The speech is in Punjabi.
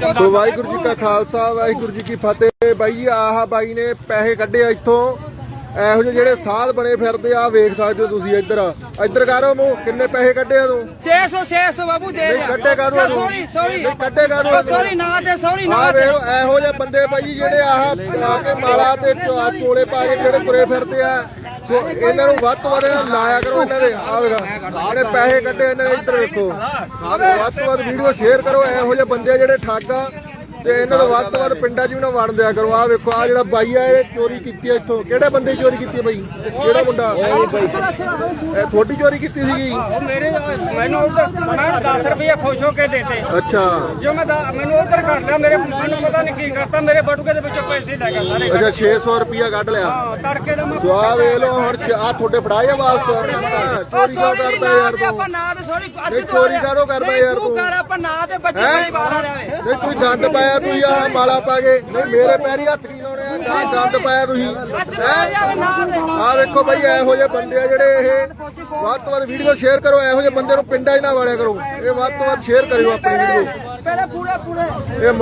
ਸੋ ਵਾਹਿਗੁਰੂ ਜੀ ਕਾ ਖਾਲਸਾ ਵਾਹਿਗੁਰੂ ਜੀ ਕੀ ਫਤਿਹ। ਬਾਈ ਜੀ ਆਹ ਬਾਈ ਨੇ ਪੈਸੇ ਕੱਢੇ ਆ ਇੱਥੋਂ। ਇਹੋ ਜਿਹੇ ਜਿਹੜੇ ਸਾਧ ਬਣੇ ਫਿਰਦੇ ਆ ਵੇਖ ਸਕਦੇ ਹੋ ਤੁਸੀਂ ਇੱਧਰ। ਇੱਧਰ ਕਰੋ ਮੂੰਹ ਕਿੰਨੇ ਪੈਸੇ ਕੱਢੇ ਆ ਤੂੰ? 600 600 ਬਾਬੂ ਦੇ ਨਹੀਂ ਕੱਢੇ ਤੂੰ? ਸੌਰੀ ਸੌਰੀ ਨਹੀਂ ਕੱਢੇ ਤੂੰ? ਸੌਰੀ ਨਾ ਤੇ ਸੌਰੀ ਨਾ ਤੇ ਇਹੋ ਜਿਹੇ ਬੰਦੇ ਬਾਈ ਜਿਹੜੇ ਆਹ ਆ ਕੇ ਮਾਲਾ ਤੇ ਚੋਲੇ ਪਾ ਕੇ ਜਿਹੜੇ ਤੁਰੇ ਫਿਰਦੇ ਆ। ਸੋ ਇਹਨਾਂ ਨੂੰ ਵੱਧ ਤੋਂ ਵੱਧ ਇਹਨਾਂ ਨੂੰ ਲਾਇਆ ਕਰੋ, ਇਹਨਾਂ ਦੇ ਆਵੇਗਾ ਜਿਹੜੇ ਪੈਸੇ ਕੱਢੇ ਇਹਨਾਂ ਨੇ ਇੱਧਰ ਵੇਖੋ। ਵੱਧ ਤੋਂ ਵੱਧ ਵੀਡੀਓ ਸ਼ੇਅਰ ਕਰੋ, ਇਹੋ ਜਿਹੇ ਬੰਦੇ ਆ ਜਿਹੜੇ ਠੱਗ ਆ ਤੇ ਇਹਨਾਂ ਨੂੰ ਵੱਧ ਤੋਂ ਵੱਧ ਪਿੰਡਾਂ 'ਚ ਵੀ ਨਾ ਵੜ ਦਿਆ ਕਰੋ। ਆ ਵੇਖੋ ਆ ਜਿਹੜਾ ਬਾਈ ਆ ਇਹ ਚੋਰੀ ਕੀਤੀ ਆ ਇੱਥੋਂ। ਕਿਹੜੇ ਬੰਦੇ ਚੋਰੀ ਕੀਤੀ ਆ ਬਾਈ? ਕਿਹੜਾ ਮੁੰਡਾ? ਇਹ ਥੋੜੀ ਚੋਰੀ ਕੀਤੀ ਸੀਗੀ? ਉਹ ਮੇਰੇ ਮੈਨੂੰ ਉਧਰ ਮੈਂ 10 ਰੁਪਏ ਖੁਸ਼ ਹੋ ਕੇ ਦੇਤੇ। ਅੱਛਾ। ਜੋ ਮੈਂ ਦਾ- ਮੈਨੂੰ ਉਧਰ ਕਰ ਲਿਆ ਮੇਰੇ ਮੈਨੂੰ ਪਤਾ ਨਹੀਂ ਕੀ ਕਰਤਾ ਮੇਰੇ ਬਟੂਕੇ ਦੇ ਵਿੱਚੋਂ ਪੈਸੇ ਲੈ ਗਿਆ ਸਾਰੇ। ਅੱਛਾ 600 ਰੁਪਿਆ ਕੱਢ ਲਿਆ। ਹਾਂ, ਤੜਕੇ ਦਾ ਮੈਂ ਸੋ ਆ ਵੇਖ ਲਓ ਹੁਣ ਆ ਤੁਹਾਡੇ ਫੜਾਏ ਆ ਬਸ ਚੋਰੀ ਕਾ ਕਰਦਾ ਯਾਰ ਤੂੰ। ਆਪਾਂ ਨਾ ਤੇ ਸੌਰੀ ਅੱਜ ਨਹੀਂ, ਚੋਰੀ ਆ। ਕਾਹਤੋਂ ਕਰਦਾ ਯਾਰ ਤੂੰ ਤੂੰ? ਕਰ ਆਪਾਂ ਨਾ ਤੇ ਬੱਚੇ ਹੈਂ? ਨਹੀਂ ਬਾਹਰ ਲਿਆਵੇ ਨਹੀਂ ਤੁਸੀਂ ਗੰਦ ਪਾਇਆ ਤੁਸੀਂ ਆ ਮਾਲਾ ਪਾ ਕੇ? ਨਹੀਂ ਮੇਰੇ ਪੈਰੀ ਹੱਥ ਕੀ ਲਾਉਣੇ ਆ ਗਾਂ ਗੰਦ ਪਾਇਆ ਤੁਸੀਂ। ਆ ਵੇਖੋ ਬਈ ਇਹੋ ਜਿਹੇ ਬੰਦੇ ਆ ਜਿਹੜੇ ਇਹ ਵੱਧ ਤੋਂ ਵੱਧ ਵੀਡੀਓ ਸ਼ੇਅਰ ਕਰੋ ਇਹੋ ਜਿਹੇ ਬੰਦੇ ਨੂੰ ਪਿੰਡਾਂ 'ਚ ਨਾ ਵਾਲਿਆ ਕਰੋ। ਇਹ ਵੱਧ ਤੋਂ ਵੱਧ ਸ਼ੇਅਰ ਕਰਿਓ ਆਪਣੀ ਵੀਡੀਓ ਪਹਿਲੇ ਪੂਰੇ ਪੂਰੇ। ਇਹ